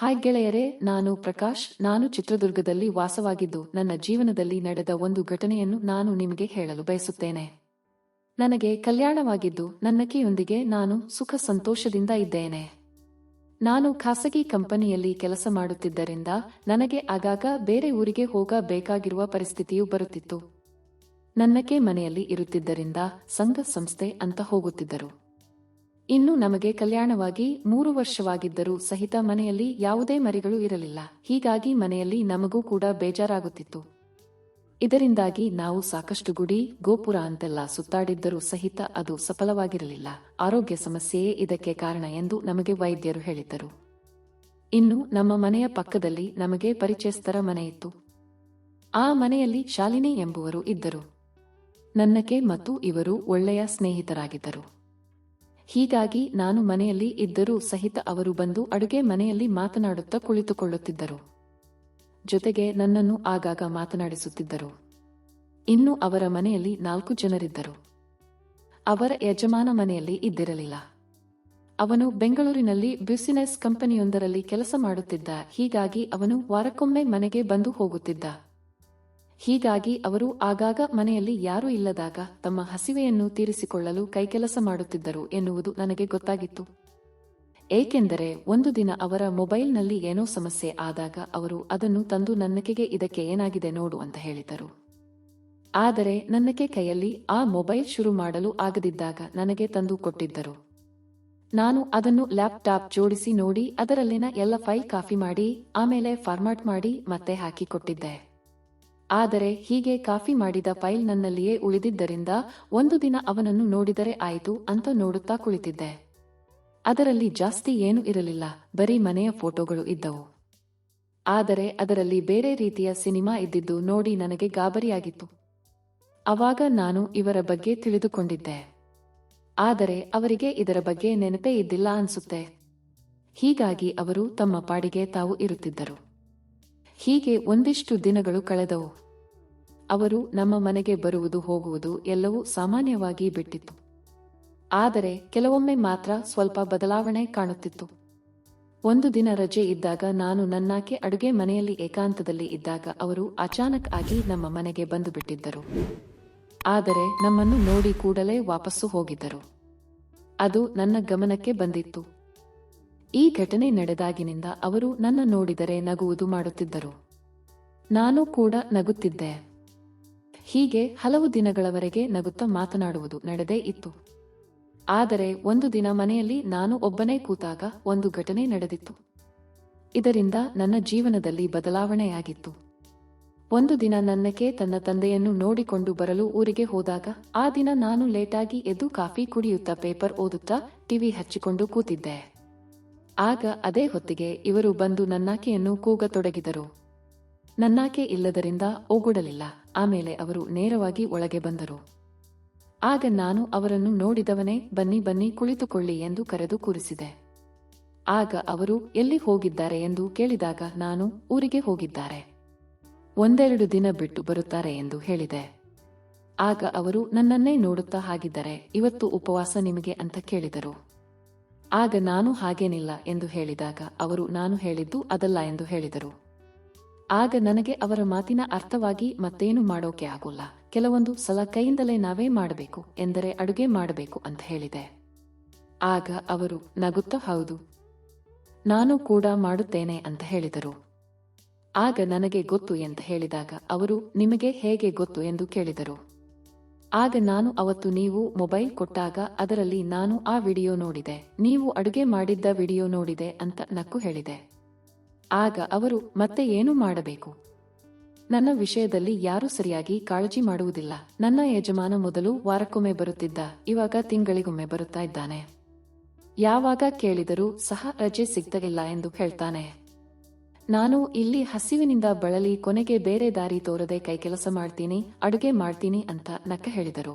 Hi ಗೆಳೆಯರೇ, ನಾನು ಪ್ರಕಾಶ್. ನಾನು ಚಿತ್ರದುರ್ಗದಲ್ಲಿ ವಾಸವಾಗಿದ್ದು, ನನ್ನ ಜೀವನದಲ್ಲಿ ನಡೆದ ಒಂದು ಘಟನೆಯನ್ನು ನಾನು ನಿಮಗೆ ಹೇಳಲು ಬಯಸುತ್ತೇನೆ. ನನಗೆ ಕಲ್ಯಾಣವಾಗಿದ್ದು ನನ್ನಕೆಯೊಂದಿಗೆ ನಾನು ಸುಖ ಸಂತೋಷದಿಂದ ಇದ್ದೇನೆ. ನಾನು ಖಾಸಗಿ ಕಂಪನಿಯಲ್ಲಿ ಕೆಲಸ ಮಾಡುತ್ತಿದ್ದರಿಂದ, ನನಗೆ ಆಗಾಗ ಬೇರೆ ಊರಿಗೆ ಹೋಗಬೇಕಾಗಿರುವ ಪರಿಸ್ಥಿತಿಯು ಬರುತ್ತಿತ್ತು. ನನ್ನಕೆ ಮನೆಯಲ್ಲಿ ಇರುತ್ತಿದ್ದರಿಂದ, ಸಂಘ ಸಂಸ್ಥೆ ಅಂತ ಹೋಗುತ್ತಿದ್ದರು. ಇನ್ನು ನಮಗೆ ಕಲ್ಯಾಣವಾಗಿ ಮೂರು ವರ್ಷವಾಗಿದ್ದರೂ ಸಹಿತ ಮನೆಯಲ್ಲಿ ಯಾವುದೇ ಮರಿಗಳು ಇರಲಿಲ್ಲ. ಹೀಗಾಗಿ ಮನೆಯಲ್ಲಿ ನಮಗೂ ಕೂಡ ಬೇಜಾರಾಗುತ್ತಿತ್ತು. ಇದರಿಂದಾಗಿ ನಾವು ಸಾಕಷ್ಟು ಗುಡಿ, ಗೋಪುರ ಅಂತೆಲ್ಲ ಸುತ್ತಾಡಿದ್ದರೂ ಸಹಿತ ಅದು ಸಫಲವಾಗಿರಲಿಲ್ಲ. ಆರೋಗ್ಯ ಸಮಸ್ಯೆಯೇ ಇದಕ್ಕೆ ಕಾರಣ ಎಂದು ನಮಗೆ ವೈದ್ಯರು ಹೇಳಿದ್ದರು. ಇನ್ನು ನಮ್ಮ ಮನೆಯ ಪಕ್ಕದಲ್ಲಿ ನಮಗೆ ಪರಿಚಯಸ್ಥರ ಮನೆಯಿತ್ತು ಆ ಮನೆಯಲ್ಲಿ ಶಾಲಿನಿ ಎಂಬುವರು ಇದ್ದರು. ನನ್ನಕೆ ಮತ್ತು ಇವರು ಒಳ್ಳೆಯ ಸ್ನೇಹಿತರಾಗಿದ್ದರು. ಹೀಗಾಗಿ ನಾನು ಮನೆಯಲ್ಲಿ ಇದ್ದರೂ ಸಹಿತ ಅವರು ಬಂದು ಅಡುಗೆ ಮನೆಯಲ್ಲಿ ಮಾತನಾಡುತ್ತಾ ಕುಳಿತುಕೊಳ್ಳುತ್ತಿದ್ದರು. ಜೊತೆಗೆ ನನ್ನನ್ನು ಆಗಾಗ ಮಾತನಾಡಿಸುತ್ತಿದ್ದರು. ಇನ್ನು ಅವರ ಮನೆಯಲ್ಲಿ ನಾಲ್ಕು ಜನರಿದ್ದರು. ಅವರ ಯಜಮಾನ ಮನೆಯಲ್ಲಿ ಇದ್ದಿರಲಿಲ್ಲ. ಅವನು ಬೆಂಗಳೂರಿನಲ್ಲಿ ಬ್ಯುಸಿನೆಸ್ ಕಂಪನಿಯೊಂದರಲ್ಲಿ ಕೆಲಸ ಮಾಡುತ್ತಿದ್ದ. ಹೀಗಾಗಿ ಅವನು ವಾರಕ್ಕೊಮ್ಮೆ ಮನೆಗೆ ಬಂದು ಹೋಗುತ್ತಿದ್ದ. ಹೀಗಾಗಿ ಅವರು ಆಗಾಗ ಮನೆಯಲ್ಲಿ ಯಾರೂ ಇಲ್ಲದಾಗ ತಮ್ಮ ಹಸಿವೆಯನ್ನು ತೀರಿಸಿಕೊಳ್ಳಲು ಕೈಕೆಲಸ ಮಾಡುತ್ತಿದ್ದರು ಎನ್ನುವುದು ನನಗೆ ಗೊತ್ತಾಗಿತ್ತು. ಏಕೆಂದರೆ ಒಂದು ದಿನ ಅವರ ಮೊಬೈಲ್ನಲ್ಲಿ ಏನೋ ಸಮಸ್ಯೆ ಆದಾಗ ಅವರು ಅದನ್ನು ತಂದು ನನ್ನಕೆಗೆ ಇದಕ್ಕೆ ಏನಾಗಿದೆ ನೋಡು ಅಂತ ಹೇಳಿದರು. ಆದರೆ ನನ್ನಕೆ ಕೈಯಲ್ಲಿ ಆ ಮೊಬೈಲ್ ಶುರು ಮಾಡಲು ಆಗದಿದ್ದಾಗ ನನಗೆ ತಂದು ಕೊಟ್ಟಿದ್ದರು. ನಾನು ಅದನ್ನು ಲ್ಯಾಪ್ಟಾಪ್ ಜೋಡಿಸಿ ನೋಡಿ ಅದರಲ್ಲಿನ ಎಲ್ಲ ಫೈಲ್ ಕಾಫಿ ಮಾಡಿ, ಆಮೇಲೆ ಫಾರ್ಮಾಟ್ ಮಾಡಿ ಮತ್ತೆ ಹಾಕಿ ಕೊಟ್ಟಿದ್ದೆ. ಆದರೆ ಹೀಗೆ ಕಾಫಿ ಮಾಡಿದ ಫೈಲ್ ನನ್ನಲ್ಲಿಯೇ ಉಳಿದಿದ್ದರಿಂದ ಒಂದು ದಿನ ಅವನನ್ನು ನೋಡಿದರೆ ಆಯಿತು ಅಂತ ನೋಡುತ್ತಾ ಕುಳಿತಿದ್ದೆ. ಅದರಲ್ಲಿ ಜಾಸ್ತಿ ಏನೂ ಇರಲಿಲ್ಲ, ಬರೀ ಮನೆಯ ಫೋಟೋಗಳು ಇದ್ದವು. ಆದರೆ ಅದರಲ್ಲಿ ಬೇರೆ ರೀತಿಯ ಸಿನಿಮಾ ಇದ್ದಿದ್ದು ನೋಡಿ ನನಗೆ ಗಾಬರಿಯಾಗಿತ್ತು. ಅವಾಗ ನಾನು ಇವರ ಬಗ್ಗೆ ತಿಳಿದುಕೊಂಡಿದ್ದೆ. ಆದರೆ ಅವರಿಗೆ ಇದರ ಬಗ್ಗೆ ನೆನಪೇ ಇದ್ದಿಲ್ಲ ಅನ್ಸುತ್ತೆ. ಹೀಗಾಗಿ ಅವರು ತಮ್ಮ ಪಾಡಿಗೆ ತಾವು ಇರುತ್ತಿದ್ದರು. ಹೀಗೆ ಒಂದಿಷ್ಟು ದಿನಗಳು ಕಳೆದವು. ಅವರು ನಮ್ಮ ಮನೆಗೆ ಬರುವುದು ಹೋಗುವುದು ಎಲ್ಲವೂ ಸಾಮಾನ್ಯವಾಗಿ ಬಿಟ್ಟಿತ್ತು. ಆದರೆ ಕೆಲವೊಮ್ಮೆ ಮಾತ್ರ ಸ್ವಲ್ಪ ಬದಲಾವಣೆ ಕಾಣುತ್ತಿತ್ತು. ಒಂದು ದಿನ ರಜೆ ಇದ್ದಾಗ ನಾನು ನನ್ನಾಕೆ ಅಡುಗೆ ಮನೆಯಲ್ಲಿ ಏಕಾಂತದಲ್ಲಿ ಇದ್ದಾಗ ಅವರು ಅಚಾನಕ್ ಆಗಿ ನಮ್ಮ ಮನೆಗೆ ಬಂದು ಬಿಟ್ಟಿದ್ದರು. ಆದರೆ ನಮ್ಮನ್ನು ನೋಡಿ ಕೂಡಲೇ ವಾಪಸ್ಸು ಹೋಗಿದ್ದರು. ಅದು ನನ್ನ ಗಮನಕ್ಕೆ ಬಂದಿತ್ತು. ಈ ಘಟನೆ ನಡೆದಾಗಿನಿಂದ ಅವರು ನನ್ನ ನೋಡಿದರೆ ನಗುವುದು ಮಾಡುತ್ತಿದ್ದರು. ನಾನು ಕೂಡ ನಗುತ್ತಿದ್ದೆ. ಹೀಗೆ ಹಲವು ದಿನಗಳವರೆಗೆ ನಗುತ್ತಾ ಮಾತನಾಡುವುದು ನಡೆದೇ ಇತ್ತು. ಆದರೆ ಒಂದು ದಿನ ಮನೆಯಲ್ಲಿ ನಾನು ಒಬ್ಬನೇ ಕೂತಾಗ ಒಂದು ಘಟನೆ ನಡೆದಿತ್ತು. ಇದರಿಂದ ನನ್ನ ಜೀವನದಲ್ಲಿ ಬದಲಾವಣೆಯಾಗಿತ್ತು. ಒಂದು ದಿನ ನನ್ನಕ್ಕೆ ತನ್ನ ತಂದೆಯನ್ನು ನೋಡಿಕೊಂಡು ಬರಲು ಊರಿಗೆ ಹೋದಾಗ ಆ ದಿನ ನಾನು ಲೇಟಾಗಿ ಎದ್ದು ಕಾಫಿ ಕುಡಿಯುತ್ತಾ ಪೇಪರ್ ಓದುತ್ತಾ ಟಿವಿ ಹಚ್ಚಿಕೊಂಡು ಕೂತಿದ್ದೆ. ಆಗ ಅದೇ ಹೊತ್ತಿಗೆ ಇವರು ಬಂದು ನನ್ನಾಕೆಯನ್ನು ಕೂಗತೊಡಗಿದರು. ನನ್ನಾಕೆ ಇಲ್ಲದರಿಂದ ಓಗುಡಲಿಲ್ಲ ಆಮೇಲೆ ಅವರು ನೇರವಾಗಿ ಒಳಗೆ ಬಂದರು. ಆಗ ನಾನು ಅವರನ್ನು ನೋಡಿದವನೇ, ಬನ್ನಿ ಬನ್ನಿ, ಕುಳಿತುಕೊಳ್ಳಿ ಎಂದು ಕರೆದು ಕೂರಿಸಿದೆ. ಆಗ ಅವರು, ಎಲ್ಲಿ ಹೋಗಿದ್ದಾರೆ ಎಂದು ಕೇಳಿದಾಗ ನಾನು ಊರಿಗೆ ಹೋಗಿದ್ದಾರೆ. ಒಂದೆರಡು ದಿನ ಬಿಟ್ಟು ಬರುತ್ತಾರೆ ಎಂದು ಹೇಳಿದೆ. ಆಗ ಅವರು ನನ್ನನ್ನೇ ನೋಡುತ್ತಾ ಹಾಗಿದ್ದರೆ ಇವತ್ತು ಉಪವಾಸ ನಿಮಗೆ ಅಂತ ಕೇಳಿದರು. ಆಗ ನಾನು ಹಾಗೇನಿಲ್ಲ ಎಂದು ಹೇಳಿದಾಗ ಅವರು ನಾನು ಹೇಳಿದ್ದು ಅದಲ್ಲ ಎಂದು ಹೇಳಿದರು. ಆಗ ನನಗೆ ಅವರ ಮಾತಿನ ಅರ್ಥವಾಗಿ ಮತ್ತೇನು ಮಾಡೋಕೆ ಆಗೋಲ್ಲ. ಕೆಲವೊಂದು ಸಲ ಕೈಯಿಂದಲೇ ನಾವೇ ಮಾಡಬೇಕು ಎಂದರೆ ಅಡುಗೆ ಮಾಡಬೇಕು ಅಂತ ಹೇಳಿದೆ. ಆಗ ಅವರು ನಗುತ್ತಾ, ಹೌದು, ನಾನು ಕೂಡ ಮಾಡುತ್ತೇನೆ ಅಂತ ಹೇಳಿದರು. ಆಗ ನನಗೆ ಗೊತ್ತು ಎಂದು ಹೇಳಿದಾಗ ಅವರು ನಿಮಗೆ ಹೇಗೆ ಗೊತ್ತು ಎಂದು ಕೇಳಿದರು. ಆಗ ನಾನು ಅವತ್ತು ನೀವು ಮೊಬೈಲ್ ಕೊಟ್ಟಾಗ ಅದರಲ್ಲಿ ನಾನು ಆ ವಿಡಿಯೋ ನೋಡಿದೆ. ನೀವು ಅಡುಗೆ ಮಾಡಿದ್ದ ವಿಡಿಯೋ ನೋಡಿದೆ ಅಂತ ನಕ್ಕು ಹೇಳಿದೆ. ಆಗ ಅವರು, ಮತ್ತೆ ಏನು ಮಾಡಬೇಕು? ನನ್ನ ವಿಷಯದಲ್ಲಿ ಯಾರೂ ಸರಿಯಾಗಿ ಕಾಳಜಿ ಮಾಡುವುದಿಲ್ಲ. ನನ್ನ ಯಜಮಾನ ಮೊದಲು ವಾರಕ್ಕೊಮ್ಮೆ ಬರುತ್ತಿದ್ದ, ಇವಾಗ ತಿಂಗಳಿಗೊಮ್ಮೆ ಬರುತ್ತಾ ಇದ್ದಾನೆ. ಯಾವಾಗ ಕೇಳಿದರೂ ಸಹ ರಜೆ ಸಿಗ್ತಗಿಲ್ಲ ಎಂದು ಹೇಳ್ತಾನೆ. ನಾನು ಇಲ್ಲಿ ಹಸಿವಿನಿಂದ ಬಳಲಿ, ಕೊನೆಗೆ ಬೇರೆ ದಾರಿ ತೋರದೆ ಕೈ ಕೆಲಸ ಮಾಡ್ತೀನಿ, ಅಡುಗೆ ಮಾಡ್ತೀನಿ ಅಂತ ನಕ್ಕ ಹೇಳಿದರು.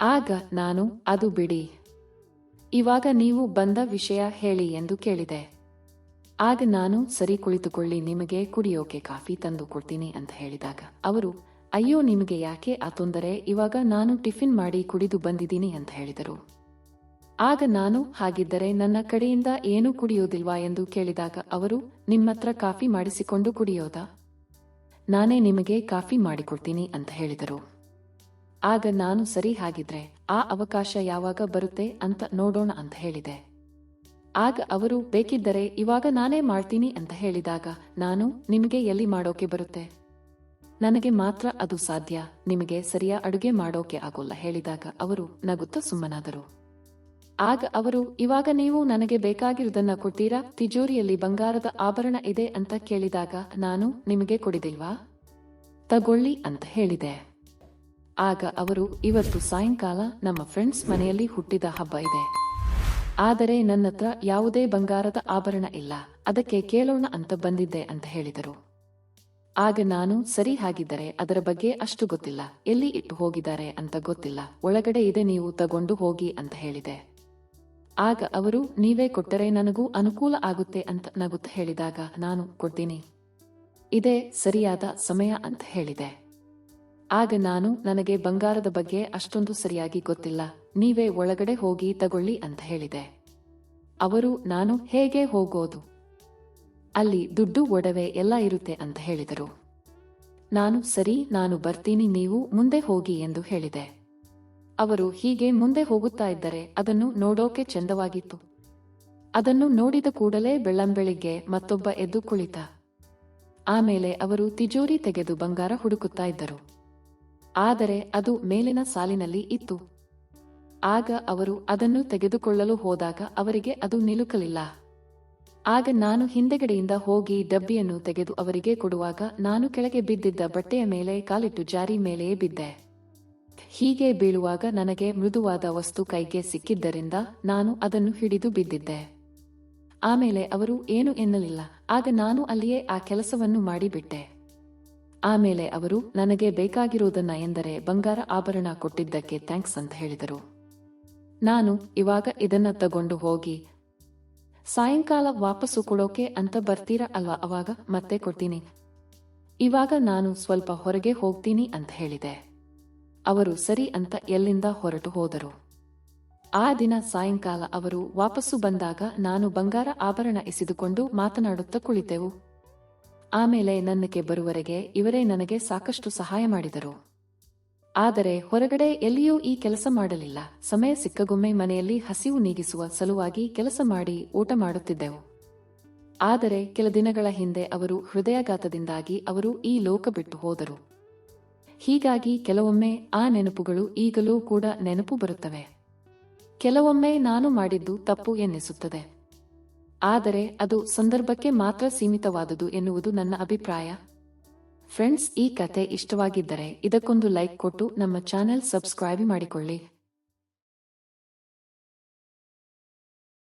ಆಗ ನಾನು, ಅದು ಬಿಡಿ. ಇವಾಗ ನೀವು ಬಂದ ವಿಷಯ ಹೇಳಿ ಎಂದು ಕೇಳಿದೆ. ಆಗ ನಾನು, ಸರಿ ಕುಳಿತುಕೊಳ್ಳಿ, ನಿಮಗೆ ಕುಡಿಯೋಕೆ ಕಾಫಿ ತಂದು ಕೊಡ್ತೀನಿ ಅಂತ ಹೇಳಿದಾಗ, ಅವರು, ಅಯ್ಯೋ ನಿಮಗೆ ಯಾಕೆ ಆ ತೊಂದರೆ, ಇವಾಗ ನಾನು ಟಿಫಿನ್ ಮಾಡಿ ಕುಡಿದು ಬಂದಿದ್ದೀನಿ ಅಂತ ಹೇಳಿದರು. ಆಗ ನಾನು ಹಾಗಿದ್ದರೆ ನನ್ನ ಕಡೆಯಿಂದ ಏನೂ ಕುಡಿಯೋದಿಲ್ವಾ ಎಂದು ಕೇಳಿದಾಗ ಅವರು ನಿಮ್ಮತ್ರ ಕಾಫಿ ಮಾಡಿಸಿಕೊಂಡು ಕುಡಿಯೋದಾ? ನಾನೇ ನಿಮಗೆ ಕಾಫಿ ಮಾಡಿಕೊಡ್ತೀನಿ ಅಂತ ಹೇಳಿದರು. ಆಗ ನಾನು, ಸರಿ ಹಾಗಿದ್ರೆ, ಆ ಅವಕಾಶ ಯಾವಾಗ ಬರುತ್ತೆ ಅಂತ ನೋಡೋಣ ಅಂತ ಹೇಳಿದೆ. ಆಗ ಅವರು, ಬೇಕಿದ್ದರೆ ಇವಾಗ ನಾನೇ ಮಾಡ್ತೀನಿ ಅಂತ ಹೇಳಿದಾಗ, ನಾನು ನಿಮಗೆ ಎಲ್ಲಿ ಮಾಡೋಕೆ ಬರುತ್ತೆ? ನನಗೆ ಮಾತ್ರ ಅದು ಸಾಧ್ಯ, ನಿಮಗೆ ಸರಿಯಾ ಅಡುಗೆ ಮಾಡೋಕೆ ಆಗೋಲ್ಲ ಹೇಳಿದಾಗ ಅವರು ನಗುತ್ತಾ ಸುಮ್ಮನಾದರು. ಆಗ ಅವರು, ಇವಾಗ ನೀವು ನನಗೆ ಬೇಕಾಗಿರುವುದನ್ನ ಕೊಡ್ತೀರಾ? ತಿಜೋರಿಯಲ್ಲಿ ಬಂಗಾರದ ಆಭರಣ ಇದೆ ಅಂತ ಕೇಳಿದಾಗ ನಾನು ನಿಮಗೆ ಕೊಡಿದಿಲ್ವಾ? ತಗೊಳ್ಳಿ ಅಂತ ಹೇಳಿದೆ. ಆಗ ಅವರು, ಇವತ್ತು ಸಾಯಂಕಾಲ ನಮ್ಮ ಫ್ರೆಂಡ್ಸ್ ಮನೆಯಲ್ಲಿ ಹುಟ್ಟಿದ ಹಬ್ಬ ಇದೆ. ಆದರೆ ನನ್ನತ್ರ ಯಾವುದೇ ಬಂಗಾರದ ಆಭರಣ ಇಲ್ಲ. ಅದಕ್ಕೆ ಕೇಳೋಣ ಅಂತ ಬಂದಿದ್ದೆ ಅಂತ ಹೇಳಿದರು. ಆಗ ನಾನು, ಸರಿ ಹಾಗಿದ್ದರೆ ಅದರ ಬಗ್ಗೆ ಅಷ್ಟು ಗೊತ್ತಿಲ್ಲ. ಎಲ್ಲಿ ಇಟ್ಟು ಹೋಗಿದ್ದಾರೆ ಅಂತ ಗೊತ್ತಿಲ್ಲ. ಒಳಗಡೆ ಇದೆ ನೀವು ತಗೊಂಡು ಹೋಗಿ ಅಂತ ಹೇಳಿದೆ. ಆಗ ಅವರು, ನೀವೇ ಕೊಟ್ಟರೆ ನನಗೂ ಅನುಕೂಲ ಆಗುತ್ತೆ ಅಂತ ನಗುತ್ತ ಹೇಳಿದಾಗ ನಾನು ಕೊಡ್ತೀನಿ. ಇದೇ ಸರಿಯಾದ ಸಮಯ ಅಂತ ಹೇಳಿದೆ. ಆಗ ನಾನು, ನನಗೆ ಬಂಗಾರದ ಬಗ್ಗೆ ಅಷ್ಟೊಂದು ಸರಿಯಾಗಿ ಗೊತ್ತಿಲ್ಲ. ನೀವೇ ಒಳಗಡೆ ಹೋಗಿ ತಗೊಳ್ಳಿ ಅಂತ ಹೇಳಿದೆ. ಅವರು, ನಾನು ಹೇಗೆ ಹೋಗೋದು? ಅಲ್ಲಿ ದುಡ್ಡು ಒಡವೆ ಎಲ್ಲ ಇರುತ್ತೆ ಅಂತ ಹೇಳಿದರು. ನಾನು, ಸರಿ, ನಾನು ಬರ್ತೀನಿ, ನೀವು ಮುಂದೆ ಹೋಗಿ ಎಂದು ಹೇಳಿದೆ. ಅವರು ಹೀಗೆ ಮುಂದೆ ಹೋಗುತ್ತಾ ಇದ್ದರೆ ಅದನ್ನು ನೋಡೋಕೆ ಚಂದವಾಗಿತ್ತು. ಅದನ್ನು ನೋಡಿದ ಕೂಡಲೇ ಬೆಳ್ಳಂಬೆಳಿಗ್ಗೆ ಮತ್ತೊಬ್ಬ ಎದ್ದು ಕುಳಿತ. ಆಮೇಲೆ ಅವರು ತಿಜೋರಿ ತೆಗೆದು ಬಂಗಾರ ಹುಡುಕುತ್ತಾ ಇದ್ದರು. ಆದರೆ ಅದು ಮೇಲಿನ ಸಾಲಿನಲ್ಲಿ ಇತ್ತು. ಆಗ ಅವರು ಅದನ್ನು ತೆಗೆದುಕೊಳ್ಳಲು ಹೋದಾಗ ಅವರಿಗೆ ಅದು ನಿಲುಕಲಿಲ್ಲ. ಆಗ ನಾನು ಹಿಂದೆಗಡೆಯಿಂದ ಹೋಗಿ ಡಬ್ಬಿಯನ್ನು ತೆಗೆದು ಅವರಿಗೆ ಕೊಡುವಾಗ ನಾನು ಕೆಳಗೆ ಬಿದ್ದಿದ್ದ ಬಟ್ಟೆಯ ಮೇಲೆ ಕಾಲಿಟ್ಟು ಜಾರಿ ಮೇಲೆಯೇ ಬಿದ್ದೆ. ಹೀಗೆ ಬೀಳುವಾಗ ನನಗೆ ಮೃದುವಾದ ವಸ್ತು ಕೈಗೆ ಸಿಕ್ಕಿದ್ದರಿಂದ ನಾನು ಅದನ್ನು ಹಿಡಿದು ಬಿದ್ದಿದ್ದೆ. ಆಮೇಲೆ ಅವರು ಏನು ಎನ್ನಲಿಲ್ಲ, ಆಗ ನಾನು ಅಲ್ಲಿಯೇ ಆ ಕೆಲಸವನ್ನು ಮಾಡಿಬಿಟ್ಟೆ. ಆಮೇಲೆ ಅವರು, ನನಗೆ ಬೇಕಾಗಿರುವುದನ್ನ ಎಂದರೆ ಬಂಗಾರ ಆಭರಣ ಕೊಟ್ಟಿದ್ದಕ್ಕೆ ಥ್ಯಾಂಕ್ಸ್ ಅಂತ ಹೇಳಿದರು. ನಾನು ಇವಾಗ ಇದನ್ನ ತಗೊಂಡು ಹೋಗಿ, ಸಾಯಂಕಾಲ ವಾಪಸ್ಸು ಕೊಡೋಕೆ ಅಂತ ಬರ್ತೀರಾ ಅಲ್ವಾ ಅವಾಗ ಮತ್ತೆ ಕೊಡ್ತೀನಿ. ಇವಾಗ ನಾನು ಸ್ವಲ್ಪ ಹೊರಗೆ ಹೋಗ್ತೀನಿ ಅಂತ ಹೇಳಿದೆ. ಅವರು ಸರಿ ಅಂತ ಎಲ್ಲಿಂದ ಹೊರಟು ಹೋದರು. ಆ ದಿನ ಸಾಯಂಕಾಲ ಅವರು ವಾಪಸ್ಸು ಬಂದಾಗ ನಾನು ಬಂಗಾರ ಆಭರಣ ಎಸೆದುಕೊಂಡು ಮಾತನಾಡುತ್ತಾ ಕುಳಿತೆವು. ಆಮೇಲೆ ನನ್ನಕ್ಕೆ ಬರುವರೆಗೆ ಇವರೇ ನನಗೆ ಸಾಕಷ್ಟು ಸಹಾಯ ಮಾಡಿದರು. ಆದರೆ ಹೊರಗಡೆ ಎಲ್ಲಿಯೂ ಈ ಕೆಲಸ ಮಾಡಲಿಲ್ಲ. ಸಮಯ ಸಿಕ್ಕಗೊಮ್ಮೆ ಮನೆಯಲ್ಲಿ ಹಸಿವು ನೀಗಿಸುವ ಸಲುವಾಗಿ ಕೆಲಸ ಮಾಡಿ ಊಟ ಮಾಡುತ್ತಿದ್ದೆವು. ಆದರೆ ಕೆಲ ದಿನಗಳ ಹಿಂದೆ ಅವರು ಹೃದಯಾಘಾತದಿಂದಾಗಿ ಅವರು ಈ ಲೋಕ ಬಿಟ್ಟು ಹೋದರು. ಹೀಗಾಗಿ ಕೆಲವೊಮ್ಮೆ ಆ ನೆನಪುಗಳು ಈಗಲೂ ಕೂಡ ನೆನಪು ಬರುತ್ತವೆ. ಕೆಲವೊಮ್ಮೆ ನಾನು ಮಾಡಿದ್ದು ತಪ್ಪು ಎನ್ನಿಸುತ್ತದೆ. ಆದರೆ ಅದು ಸಂದರ್ಭಕ್ಕೆ ಮಾತ್ರ ಸೀಮಿತವಾದುದು ಎನ್ನುವುದು ನನ್ನ ಅಭಿಪ್ರಾಯ. ಫ್ರೆಂಡ್ಸ್, ಈ ಕತೆ ಇಷ್ಟವಾಗಿದ್ದರೆ ಇದಕ್ಕೊಂದು ಲೈಕ್ ಕೊಟ್ಟು ನಮ್ಮ ಚಾನೆಲ್ ಸಬ್ಸ್ಕ್ರೈಬ್ ಮಾಡಿಕೊಳ್ಳಿ.